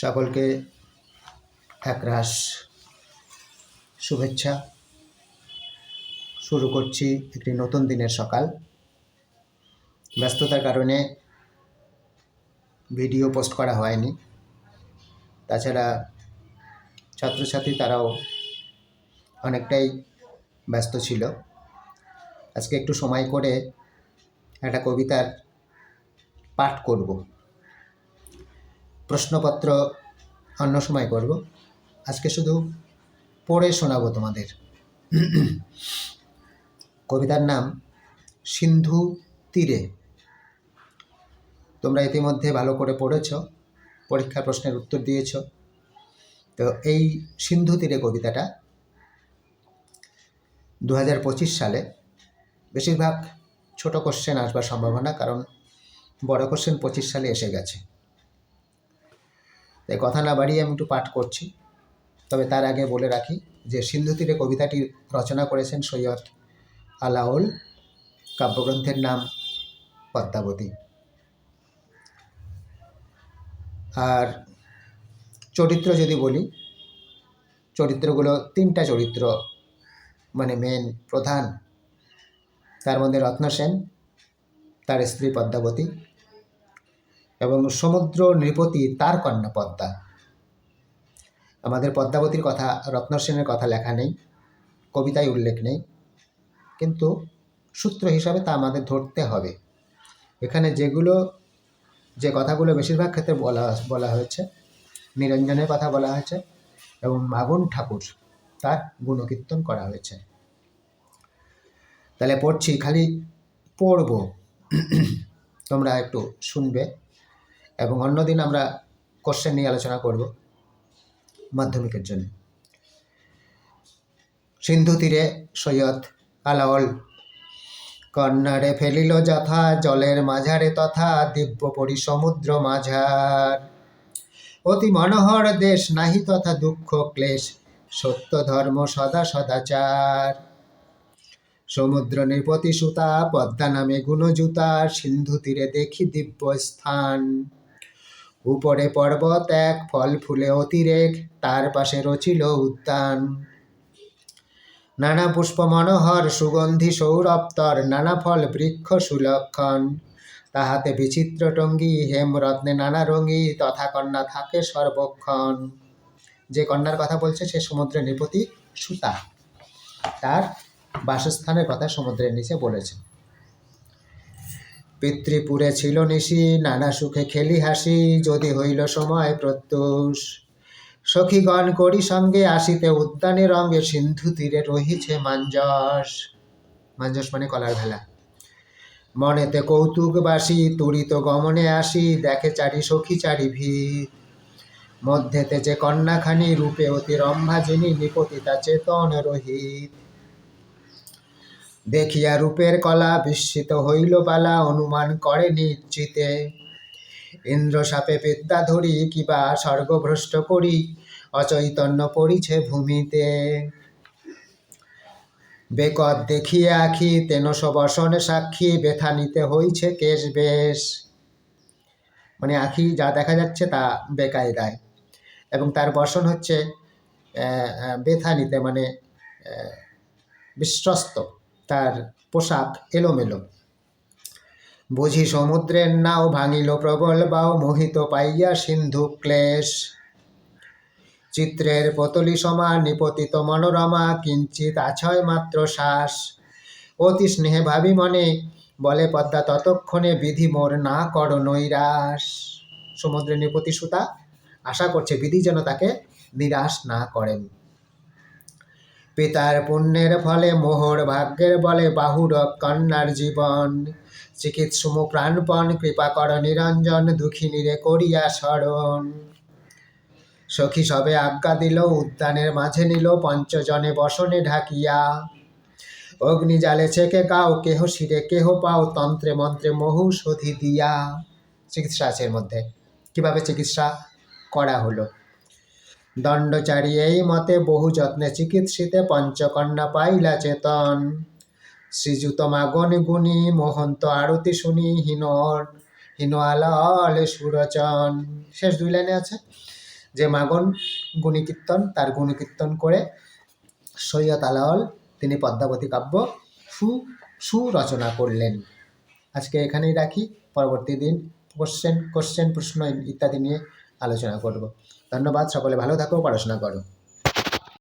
সকলকে একরাশ শুভেচ্ছা। শুরু করছি একটি নতুন দিনের সকাল। ব্যস্ততার কারণে ভিডিও পোস্ট করা হয়নি। তাছাড়া ছাত্রছাত্রী তারাও অনেকটাই ব্যস্ত ছিল। আজকে একটু সময় করে একটা কবিতার পাঠ করব। প্রশ্নপত্র অন্য সময় করব। আজকে শুধু পড়ে শোনাবো তোমাদের। কবিতার নাম সিন্ধু তীরে। তোমরা ইতিমধ্যে ভালো করে পড়েছ পরীক্ষা প্রশ্নের উত্তর দিয়েছ। তো এই সিন্ধু তীরে কবিতাটা দু হাজার পঁচিশ সালে বেশিরভাগ ছোট কোশ্চেন আসবার সম্ভাবনা, কারণ বড় কোশ্চেন পঁচিশ সালে এসে গেছে। তাই কথা না বাড়িয়ে আমি একটু পাঠ করছি। তবে তার আগে বলে রাখি যে সিন্ধু তীরে কবিতাটি রচনা করেছেন সৈয়দ আলাউল কাব্যগ্রন্থের নাম পদ্মাবতী। আর চরিত্র যদি বলি, চরিত্রগুলো তিনটা চরিত্র মানে মেন প্রধান। তার মধ্যে রত্ন সেন, তার স্ত্রী পদ্মাবতী। এবং সমুদ্র নৃপতি তার কন্যা পদ্মা আমাদের পদ্মাবতীর কথা রত্ন সেনের কথা লেখা নেই, কবিতায় উল্লেখ নেই। কিন্তু সূত্র হিসাবে তা আমাদের ধরতে হবে। এখানে যেগুলো, যে কথাগুলো বেশিরভাগ ক্ষেত্রে বলা বলা হয়েছে, নিরঞ্জনের কথা বলা হয়েছে এবং মাগুন ঠাকুর, তার গুণকীর্তন করা হয়েছে। তাহলে পড়ছি, খালি পড়ব। তোমরা একটু শুনবে। এবং অন্যদিন আমরা কোশ্চেন নিয়ে আলোচনা করব মাধ্যমিকের জন্য। সিন্ধু তীরে সৈয়দ আলাওল কন্যারে ফেলিল যথা, জলের মাঝারে তথা, দিব্য পরি সমুদ্র মাঝার। অতি মনোহর দেশ নাহি তথা দুঃখ ক্লেশ, সত্য ধর্ম সদা সদাচার। সমুদ্র নৃপতি সুতা, পদ্মা নামে গুণজুতা, সিন্ধু তীরে দেখি দিব্য স্থান। উপরে পর্বত, এক ফল ফুলে অতিরেক, তার পাশে রচিল উদ্যান। নানা পুষ্প মনোহর সুগন্ধি সৌরপ্তর নানা ফল বৃক্ষ সুলক্ষণ। তাহাতে বিচিত্র টঙ্গী, হেমরত্নে নানা রঙী, তথা কন্যা থাকে সর্বক্ষণ। যে কন্যার কথা বলছে সে সমুদ্রের নিপতি সুতা। তার বাসস্থানের কথা সমুদ্রের নিচে বলেছে। পিতৃপুরে ছিল নিশি, নানা সুখে খেলি হাসি, যদি হইল সময় প্রত্যুষ। সখীগণ করি সঙ্গে আসিতে উদ্যানে রঙ্গে সিন্ধু তীরে রহিছে মাঞ্জস। মাঞ্জস মানে কলার ভেলা। মনেতে কৌতুকবাসী তুরিত গমনে আসি, দেখে চারি সখী চারি ভিড়। মধ্যেতে যে কন্যাখানি, রূপে অতি রম্ভা যিনি, নিপতিতা চেতন রহিত। দেখিয়া রূপের কলা বিস্মিত হইল বালা, অনুমান করে নিশ্চিতে। ইন্দ্র সাপে বিদ্যা ধরি কিবা স্বর্গভ্রষ্ট করি, অচৈতন্য পড়িছে ভূমিতে। বেকত দেখিয়া আখি, তেন বসন সাক্ষী, ব্যথা নিতে হইছে কেশ বেশ। মানে আখি যা দেখা যাচ্ছে তা বেকায় দেয় এবং তার বসন হচ্ছে ব্যথা নিতে মানে বিশ্বস্ত। তার পোশাক এলোমেলো। বুঝি সমুদ্রের নাও ভাঙিল প্রবল বাও মোহিত পাইয়া সিন্ধু ক্লেশ। চিত্রের পতলি সমা নিপতিত মনোরমা কিঞ্চিত আছয় মাত্র শ্বাস। অতি স্নেহে ভাবি মনে, বলে পদ্মা, ততক্ষণে বিধি মোর না কর নৈরাস সমুদ্রের নিপতি সুতা আশা করছে বিধি যেন তাকে নিরাশ না করেন। পিতার পুণ্যের ফলে মোহর ভাগ্যের বলে বাহুর কন্যার জীবন। চিকিৎসুম প্রাণপণ কৃপা কর নিরঞ্জন, দুঃখিনীরে করিয়া স্মরণ। সখী সবে আজ্ঞা দিল, উদ্যানের মাঝে নিল, পঞ্চজনে বসনে ঢাকিয়া। অগ্নি জালে ছেকে গাও কেহ শিরে কেহ পাও, তন্ত্রে মন্ত্রে মহু সধি দিয়া। চিকিৎসা আছে এর মধ্যে। কীভাবে চিকিৎসা করা হলো? দণ্ডচারী এই মতে বহু যত্নে চিকিৎসিতে পঞ্চকন্যা পাইলা চেতন। শ্রীযুত মাগন গুণী মোহন্ত আরতি শুনি হীন হীন আলালে সুরচন। শেষ দুই লাইনে আছে। যে মাগন গুণীকীর্তন তার গুণীকীর্তন করে সৈয়দ আলাওল তিনি পদ্মাবতী কাব্য সু, সুরচনা করলেন। আজকে এখানেই রাখি। পরবর্তী দিন কোশ্চেন কোশ্চেন প্রশ্ন ইত্যাদি নিয়ে আলোচনা করব। ধন্যবাদ সকলে ভালো থাকো পড়াশোনা করো।